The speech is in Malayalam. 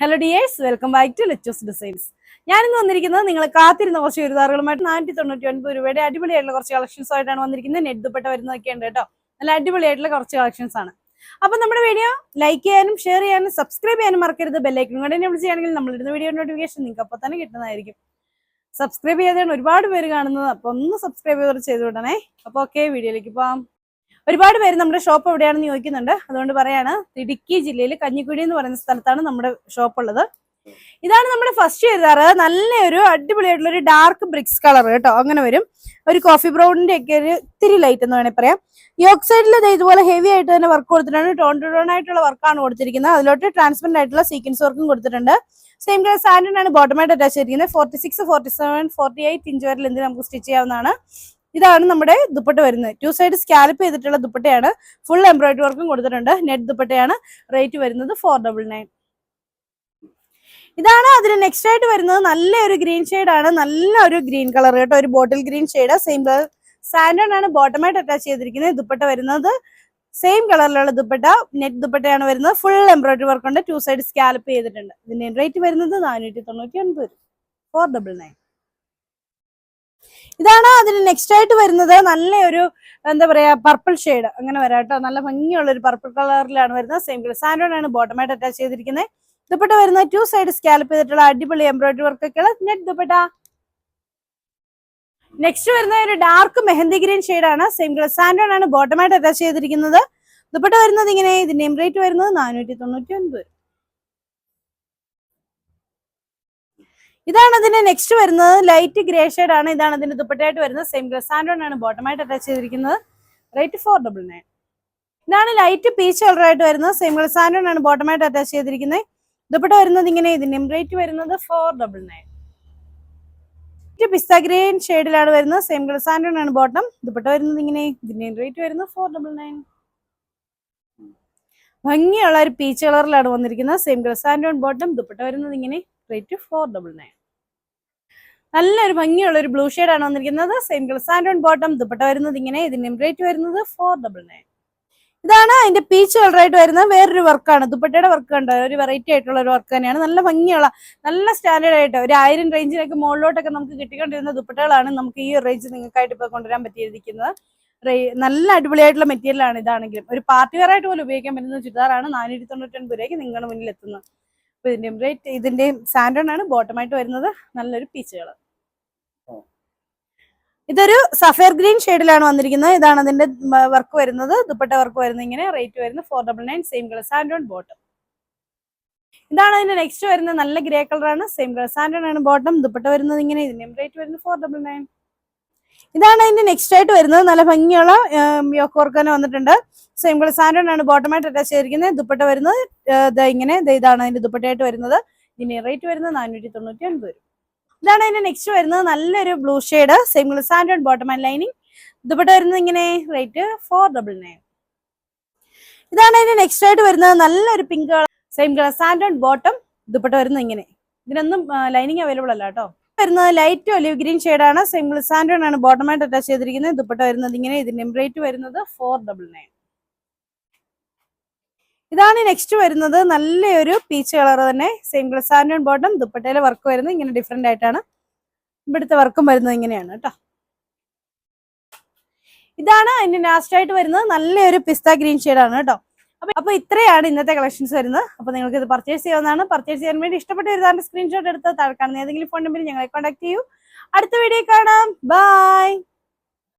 Hello dears welcome back to ലെച്ചോസ് designs ഞാനിന്ന് വന്നിരിക്കുന്നത് നിങ്ങൾ കാത്തിരുന്ന കുറച്ച് ചുരിദാറുകളുമായിട്ട് നാനൂറ്റി തൊണ്ണൂറ്റി ഒൻപത് രൂപയുടെ അടിപൊളിയായിട്ടുള്ള കുറച്ച് കളക്ഷൻസ് ആയിട്ടാണ് വന്നിരിക്കുന്നത്. നെറ്റ് ദുപ്പട്ട വരുന്നതൊക്കെ ഉണ്ട് കേട്ടോ. നല്ല അടിപൊളിയായിട്ടുള്ള കുറച്ച് കളക്ഷൻസ് ആണ്. അപ്പൊ നമ്മുടെ വീഡിയോ ലൈക്ക് ചെയ്യാനും ഷെയർ ചെയ്യാനും സബ്സ്ക്രൈബ് ചെയ്യാനും മറക്കരുത്. ബെല്ലൈക്കനും കൂടെ എന്നെ വിളിച്ചാണെങ്കിൽ നമ്മളിടുന്ന വീഡിയോ നോട്ടിഫിക്കേഷൻ നിങ്ങൾക്ക് അപ്പോൾ തന്നെ കിട്ടുന്നതായിരിക്കും. സബ്സ്ക്രൈബ് ചെയ്യാതെയാണ് ഒരുപാട് പേര് കാണുന്നത്. അപ്പോൾ ഒന്ന് സബ്സ്ക്രൈബ് ചെയ്ത് ചെയ്ത് വിടണേ അപ്പൊ ഓക്കെ വീഡിയോയിലേക്ക് പോവാം. ഒരുപാട് പേര് നമ്മുടെ ഷോപ്പ് എവിടെയാണെന്ന് ചോദിക്കുന്നുണ്ട്. അതുകൊണ്ട് പറയാണ് ഇടുക്കി ജില്ലയിൽ കഞ്ഞിക്കുഴി എന്ന് പറയുന്ന സ്ഥലത്താണ് നമ്മുടെ ഷോപ്പ് ഉള്ളത്. ഇതാണ് നമ്മുടെ ഫസ്റ്റ് ചെയ്താറ് നല്ലൊരു അടിപൊളിയായിട്ടുള്ള ഒരു ഡാർക്ക് ബ്രിക്സ് കളർ കേട്ടോ. അങ്ങനെ വരും. ഒരു കോഫി ബ്രൗണിന്റെ ഒക്കെ ഒരു ഇത്തിരി ലൈറ്റ് എന്ന് വേണേൽ പറയാം. യോക്ക് സൈഡിൽ ഇതുപോലെ ഹെവി ആയിട്ട് തന്നെ വർക്ക് കൊടുത്തിട്ടുണ്ട്. ടോൺ ടു ടോൺ ആയിട്ടുള്ള വർക്കാണ് കൊടുത്തിരിക്കുന്നത്. അതിലോട്ട് ട്രാൻസ്പെറന്റ് ആയിട്ടുള്ള സീക്വൻസ് വർക്കും കൊടുത്തിട്ടുണ്ട്. സെയിം കളർ സാൻഡിനാണ് ബോട്ടമായിട്ട് അറ്റാച്ച് ചെയ്തിരിക്കുന്നത്. Forty six forty seven forty eight inch വരെ ലെന്ത് നമുക്ക് സ്റ്റിച്ച് ചെയ്യാവുന്നതാണ്. ഇതാണ് നമ്മുടെ ദുപ്പട്ട വരുന്നത്. ടു സൈഡ് സ്കാലപ്പ് ചെയ്തിട്ടുള്ള ദുപ്പട്ടയാണ്. ഫുൾ എംബ്രോയിഡറി വർക്കും കൊടുത്തിട്ടുണ്ട്. നെറ്റ് ദുപ്പട്ടയാണ്. റേറ്റ് വരുന്നത് ഫോർ ഡബിൾ നയൻ ഇതാണ് അതിന് നെക്സ്റ്റ് ആയിട്ട് വരുന്നത് നല്ലൊരു ഗ്രീൻ ആണ്. നല്ല ഒരു ഗ്രീൻ കളർ കേട്ടോ. ഒരു bottle green shade same colour സാൻഡോൺ ആണ് ബോട്ടമായിട്ട് അറ്റാച്ച് ചെയ്തിരിക്കുന്നത്. ദുപ്പട്ട വരുന്നത് സെയിം കളറിലുള്ള ദുപ്പട്ട. നെറ്റ് ദുപ്പട്ടയാണ് വരുന്നത്. ഫുൾ എംബ്രോയിഡറി വർക്ക് ഉണ്ട്. ടു സൈഡ് സ്കാലപ്പ് ചെയ്തിട്ടുണ്ട്. ഇതിന്റെ റേറ്റ് വരുന്നത് നാനൂറ്റി തൊണ്ണൂറ്റി ഒൻപത് ഫോർ ഡബിൾ നയൻ ഇതാണ് അതിന് നെക്സ്റ്റ് ആയിട്ട് വരുന്നത് നല്ലൊരു എന്താ പറയാ പർപ്പിൾ ഷെയ്ഡ് അങ്ങനെ വരാം കേട്ടോ. നല്ല ഭംഗിയുള്ള ഒരു പർപ്പിൾ കളറിലാണ് വരുന്നത്. സെയിം കളർ സാൻഡോഡ് ആണ് ബോട്ടമായിട്ട് അറ്റാച്ച് ചെയ്തിരിക്കുന്നത് ദുപ്പട്ട വരുന്ന ടു സൈഡ് സ്കാലപ്പ് ചെയ്തിട്ടുള്ള അടിപൊളി എംബ്രോയിഡറി വർക്ക് ഒക്കെയുള്ള നെറ്റ് ദുപ്പട്ട. നെക്സ്റ്റ് വരുന്ന ഒരു ഡാർക്ക് മെഹന്തി ഗ്രീൻ ആണ് സെയിം കളർ സാൻഡോൺ ആണ് ബോട്ടമായിട്ട് അറ്റാച്ച് ചെയ്തിരിക്കുന്നത്. ദുപ്പട്ട വരുന്നത് ഇങ്ങനെ ഇതിന്റെ എംബ്രോയിഡറി വരുന്നത് നാനൂറ്റി തൊണ്ണൂറ്റി ഒൻപത്. ഇതാണ് അതിന്റെ നെക്സ്റ്റ് വരുന്നത്. ലൈറ്റ് ഗ്രേ ഷെയ്ഡ് ആണ്. ഇതാണ് അതിന്റെ ദുപ്പട്ടയായിട്ട് വരുന്നത്. സെയിം ഗ്ലസ് സാൻഡോൺ ആണ് ബോട്ടമായിട്ട് അറ്റാച്ച് ചെയ്തിരിക്കുന്നത്. റേറ്റ് ഫോർ ഡബിൾ നയൻ ഇതാണ് ലൈറ്റ് പീച്ച് കളർ ആയിട്ട് വരുന്നത്. സെയിം ഗ്ലസ് സാൻഡോൺ ആണ് ബോട്ടമായിട്ട് അറ്റാച്ച് ചെയ്തിരിക്കുന്നത്. ദുപ്പട്ട വരുന്നത് ഇങ്ങനെ ഇതിന്റെ റേറ്റ് വരുന്നത് four double nine pista green ഷെയ്ഡിലാണ് വരുന്നത്. സെയിം ഗ്ലസ് സാൻഡോൺ ആണ് ബോട്ടം ദുപ്പട്ട വരുന്നത് ഇങ്ങനെ ഇതിന്റെ റേറ്റ് വരുന്നത് ഫോർ ഡബിൾ നയൻ ഭംഗിയുള്ള ഒരു പീച്ച് കളറിലാണ് വന്നിരിക്കുന്നത്. സെയിം കളർ സാൻഡോൺ ബോട്ടം ദുപ്പട്ട വരുന്നത് ഇങ്ങനെ റേറ്റ് ഫോർ ഡബിൾ നയൻ നല്ലൊരു ഭംഗിയുള്ള ഒരു ബ്ലൂ ആണ് വന്നിരിക്കുന്നത്. സെയിം കളർ സാൻഡ് ഓൺ ബോട്ടം ദുപ്പട്ട വരുന്നത് ഇങ്ങനെ. ഇതിന്റെ റേറ്റ് വരുന്നത് ഫോർ ഡബിൾ നയൻ ഇതാണ് അതിന്റെ പീച്ച് കളറായിട്ട് വരുന്ന വേറൊരു വർക്കാണ് ദുപ്പട്ടയുടെ വർക്ക് ഉണ്ട് ഒരു വെറൈറ്റി ആയിട്ടുള്ള ഒരു വർക്ക് തന്നെയാണ്. നല്ല ഭംഗിയുള്ള നല്ല സ്റ്റാൻഡേർഡ് ആയിട്ട് ഒരു ആയിരം റേഞ്ചിനൊക്കെ മുകളിലോട്ടൊക്കെ നമുക്ക് കിട്ടിക്കൊണ്ടിരുന്ന ദുപ്പട്ടകളാണ് നമുക്ക് ഈ റേഞ്ച് നിങ്ങൾക്കായിട്ട് ഇപ്പോൾ കൊണ്ടുവരാൻ പറ്റിയിരിക്കുന്നത്. നല്ല അടിപൊളിയായിട്ടുള്ള മെറ്റീരിയൽ ആണ് ഇതാണെങ്കിലും. ഒരു പാർട്ടി വെയർ ആയിട്ട് പോലും ഉപയോഗിക്കാൻ പറ്റുന്ന ചുരിദാറാണ് നാനൂറ്റി തൊണ്ണൂറ്റി ഒൻപത് രൂപയ്ക്ക് നിങ്ങളുടെ മുന്നിൽ എത്തുന്നത്. അപ്പൊ ഇതിന്റെ റേറ്റ് ഇതിന്റെയും സാൻഡോൺ ആണ് ബോട്ടമായിട്ട് വരുന്നത്. നല്ലൊരു പീച്ച് കളർ ഇതൊരു സഫയർ ഗ്രീൻ ഷെയ്ഡിലാണ് വന്നിരിക്കുന്നത്. ഇതാണ് അതിന്റെ വർക്ക് വരുന്നത്. ദുപ്പട്ട വർക്ക് വരുന്നത് ഇങ്ങനെ. റേറ്റ് വരുന്നത് four double nine same colour സാൻഡോൺ bottom ഇതാണ് അതിന്റെ നെക്സ്റ്റ് വരുന്നത്. നല്ല ഗ്രേ കളറാണ് സെയിം കളർ സാൻഡോൺ ആണ് ബോട്ടം ദുപ്പട്ട വരുന്നത് ഇങ്ങനെ. ഇതിന്റെ റേറ്റ് വരുന്നത് ഫോർ ഡബിൾ നയൻ ഇതാണ് അതിന്റെ നെക്സ്റ്റ് ആയിട്ട് വരുന്നത്. നല്ല ഭംഗിയുള്ള യോക്ക് വർക്ക് വന്നിട്ടുണ്ട്. സെയിം കളർ സാൻഡോൺ ആണ് ബോട്ടമായിട്ട് അറ്റാച്ച് ചെയ്തിരിക്കുന്നത്. ദുപ്പട്ട വരുന്നത് ഇങ്ങനെ ഇതാണ് അതിന്റെ ദുപ്പട്ടയായിട്ട് വരുന്നത്. ഇനി റേറ്റ് വരുന്നത് നാനൂറ്റി തൊണ്ണൂറ്റി ഒൻപത് രൂപ. ഇതാണ് അതിന്റെ നെക്സ്റ്റ് വരുന്നത്. നല്ലൊരു ബ്ലൂ ഷെയ്ഡ് സെയിം കളർ സാൻഡോൺ ബോട്ടം ആൻഡ് ലൈനിങ് ദുപ്പട്ട വരുന്നത് ഇങ്ങനെ റേറ്റ് ഫോർ ഡബിൾ നയൻ ഇതാണ് അതിന്റെ നെക്സ്റ്റ് ആയിട്ട് വരുന്നത്. നല്ലൊരു പിങ്ക് കളർ സെയിം കളർ സാൻഡോൺ ബോട്ടം ദുപ്പട്ട വരുന്നത് ഇങ്ങനെ. ഇതിനൊന്നും ലൈനിങ് അവൈലബിൾ അല്ല കേട്ടോ. വരുന്നത് ലൈറ്റ് ഒലിവ് ഗ്രീൻ ആണ്. സിംഗിൾ സാൻഡ് ആണ്. ബോട്ടമായിട്ട് അറ്റാച്ച് ചെയ്തിരിക്കുന്നത്. ദുപ്പട്ട വരുന്നത് ഇങ്ങനെ. ഇതിന്റെ റേറ്റ് വരുന്നത് ഫോർ ഡബിൾ നയൻ ഇതാണ് നെക്സ്റ്റ് വരുന്നത്. നല്ലൊരു പീച്ച് കളർ തന്നെ. സിംഗിൾ സാൻഡ് സാൻഡോൺ ബോട്ടം ദുപ്പട്ടയിലെ വർക്ക് വരുന്നത് ഇങ്ങനെ ഡിഫറെന്റ് ആയിട്ടാണ്. ഇവിടുത്തെ വർക്കും വരുന്നത് ഇങ്ങനെയാണ് കേട്ടോ. ഇതാണ് അതിന്റെ ലാസ്റ്റ് ആയിട്ട് വരുന്നത്. നല്ലൊരു പിസ്ത ഗ്രീൻ ആണ് കേട്ടോ. അപ്പൊ ഇത്രയാണ് ഇന്നത്തെ കളക്ഷൻസ് വരുന്നത്. അപ്പൊ നിങ്ങൾക്ക് ഇത് പർച്ചേസ് ചെയ്യാവുന്നതാണ്. പർച്ചേസ് ചെയ്യാൻ വേണ്ടി ഇഷ്ടപ്പെട്ട ഒരു സ്ക്രീൻഷോട്ട് എടുത്ത് താഴെ കാണുന്ന ഏതെങ്കിലും ഫോൺ നമ്പറിൽ ഞങ്ങളെ കോൺടാക്ട് ചെയ്യൂ. അടുത്ത വീഡിയോ കാണാം. ബൈ